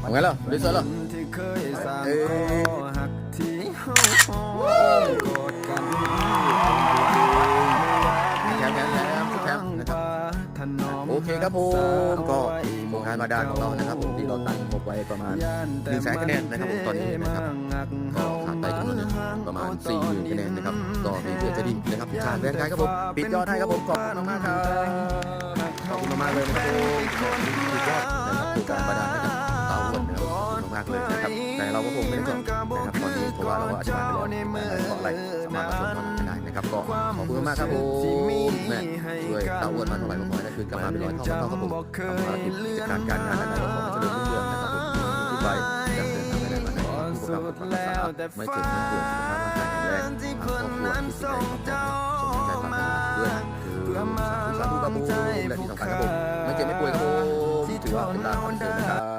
เอาไงล่ะดิเซอร์ล่ะที่เคยสร้างเอ้ยคอหักที่เฮาฮ้อนกอดกันแชมป์แชมป์แชมป์แชมป์นะครับโอเคครับผมก็โครงการมาดานของเรานะครับผมที่เราตั้งงบไว้ประมาณหนึ่งแสนคะแนนนะครับผมตอนนี้นะครับก็ขาดไปจำนวนหนึ่งประมาณ4 0 0 0 0คะแนนนะครับก็มีเพื่อจะดีนะครับขาดแรงกายครับผมปิดยอดให้ครับผมขอบคุณมากๆครับขอบคุณมากๆเลยนะครับผมปิดยอด นะครับโครงการมาดานนะครับเต่าอ้วนนะครับขอบคุณมากๆเลยนะครับ แต่เราก็คงไม่ได้จบนะครับตอนนี้เพราะว่าเราก็อธิบายไปแล้วแต่เพราะอะไรสามารถรับชมตอนนั้นได้นะครับ ก็ขอบคุณมากๆครับผมแม่ช่วยเต่าอ้วนมาเท่าไหร่ก็ขอให้ได้คืนกลับมาเป็นร้อยเท่าเท่าครับผมทำภารกิจกิจการการงานอะไรก็ขอให้เจริญรุ่งเรืองนะครับผมทุกไปอยากเดินทางไปไหนมาไหนขอให้สุขภาพแข็งแรงไม่เจ็บไม่ป่วยสุขภาพร่างกายแข็งแรงทางครอบครัวที่สิ่งใดของเราสมใจปรารถนาด้วยคือสาธุสาธุครับผมและที่สำคัญครับผม ไ